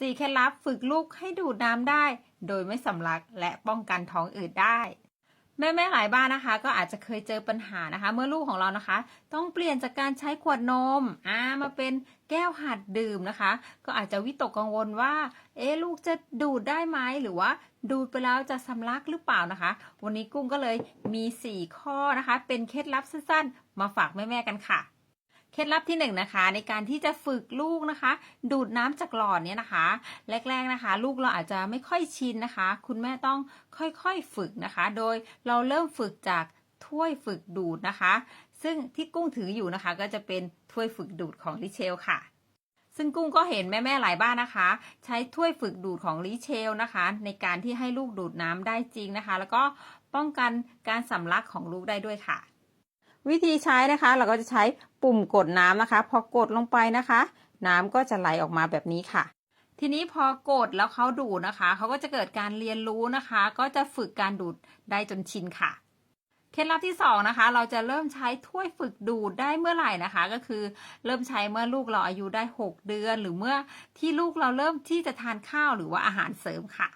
4เคล็ดลับฝึกลูกให้ดูดน้ำได้ โดยไม่สำลักและป้องกันท้องอืดได้ แม่ๆหลายบ้านนะคะ ก็อาจจะเคยเจอปัญหานะคะ เมื่อลูกของเรานะคะ ต้องเปลี่ยนจากการใช้ขวดนมอ่ามาเป็นแก้วหัดดื่มนะคะ ก็อาจจะวิตกกังวลว่า เอ๊ลูกจะดูดได้ไหมหรือว่าดูดไปแล้วจะสำลักหรือเปล่านะคะ วันนี้กุ้งก็เลยมี 4 ข้อนะคะ เป็นเคล็ดลับสั้นๆ มาฝากแม่ๆกันค่ะ ล็ดลับที่1นงนะคะ ในการที่จะฝึกลูกนะคะ ดูดน้ำจากหลอดเนี่ยนะคะ แรก ๆนะคะ ลูกเราอาจจะไม่ค่อยชินนะคะ คุณแม่ต้องค่อยๆฝึกนะคะ โดยเราเริ่มฝึกจากถ้วยฝึกดูดนะคะ ซึ่งที่กุ้งถืออยู่นะคะ ก็จะเป็นถ้วยฝึกดูดของลิเชลค่ะซึ่งกุ้งก็เห็นแม่ ๆ หลายบ้านนะคะ ใช้ถ้วยฝึกดูดของลิเชลนะคะ ในการที่ให้ลูกดูดน้ำได้จริงนะคะ แล้วก็ป้องกันการสำลักของลูกได้ด้วยค่ะ วิธีใช้นะคะ เราก็จะใช้ปุ่มกดน้ำนะคะ พอกดลงไปนะคะ น้ำก็จะไหลออกมาแบบนี้ค่ะ ทีนี้พอกดแล้วเขาดูดนะคะเขาก็จะเกิดการเรียนรู้นะคะ ก็จะฝึกการดูดได้จนชินค่ะเคล็ดลับที่สองนะคะ เราจะเริ่มใช้ถ้วยฝึกดูดได้เมื่อไหร่นะคะ ก็คือเริ่มใช้เมื่อลูกเราอายุได้ 6 เดือน หรือเมื่อที่ลูกเราเริ่มที่จะทานข้าวหรือว่าอาหารเสริมค่ะ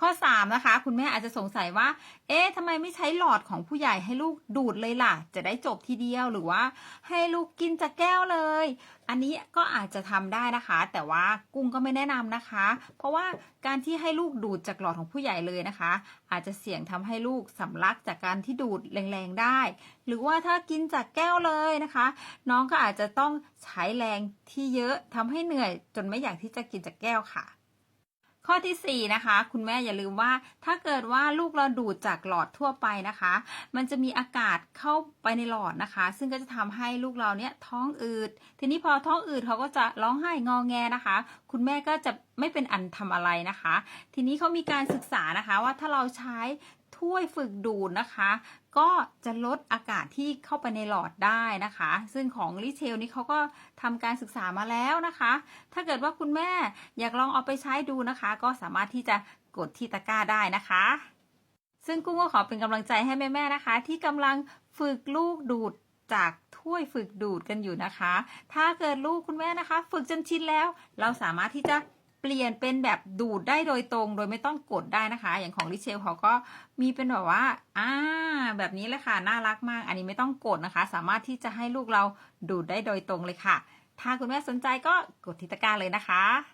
ข้อ 3 นะคะ คุณแม่อาจจะสงสัยว่า เอ๊ะทำไมไม่ใช้หลอดของผู้ใหญ่ให้ลูกดูดเลยล่ะ จะได้จบทีเดียวหรือว่า ให้ลูกกินจากแก้วเลย อันนี้ก็อาจจะทำได้นะคะ แต่ว่ากุ้งก็ไม่แนะนำนะคะ เพราะว่าการที่ให้ลูกดูดจากหลอดของผู้ใหญ่เลยนะคะ อาจจะเสี่ยงทำให้ลูกสำลักจากการที่ดูดแรงๆได้ หรือว่าถ้ากินจากแก้วเลยนะคะ น้องก็อาจจะต้องใช้แรงที่เยอะทำให้เหนื่อยจนไม่อยากที่จะกินจากแก้วค่ะ ข้อที่4นะคะคุณแม่อย่าลืมว่าถ้าเกิดว่าลูกเราดูดจากหลอดทั่วไปนะคะ มันจะมีอากาศเข้าไปในหลอดนะคะ ซึ่งก็จะทำให้ลูกเราเนี่ยท้องอืดทีนี้พอท้องอืดเขาก็จะร้องไห้งอแงนะคะ คุณแม่ก็จะไม่เป็นอันทำอะไรนะคะ ทีนี้เขามีการศึกษานะคะว่าถ้าเราใช้ ถ้วยฝึกดูดนะคะ ก็จะลดอากาศที่เข้าไปในหลอดได้นะคะ ซึ่งของลิเชลนี่เขาก็ทำการศึกษามาแล้วนะคะ ถ้าเกิดว่าคุณแม่อยากลองเอาไปใช้ดูนะคะ ก็สามารถที่จะกดที่ตะกร้าได้นะคะ ซึ่งกุ้งก็ขอเป็นกำลังใจให้แม่ๆนะคะ ที่กำลังฝึกลูกดูดจากถ้วยฝึกดูดกันอยู่นะคะ ถ้าเกิดลูกคุณแม่นะคะ ฝึกจนชินแล้ว เราสามารถที่จะ เปลี่ยนเป็นแบบดูดได้โดยตรง โดยไม่ต้องกดได้นะคะ อย่างของลิเชลเขาก็มีเป็นแบบว่าอ่าแบบนี้เลยค่ะน่ารักมาก อันนี้ไม่ต้องกดนะคะ สามารถที่จะให้ลูกเราดูดได้โดยตรงเลยค่ะ ถ้าคุณแม่สนใจก็กดที่ตะกร้าเลยนะคะ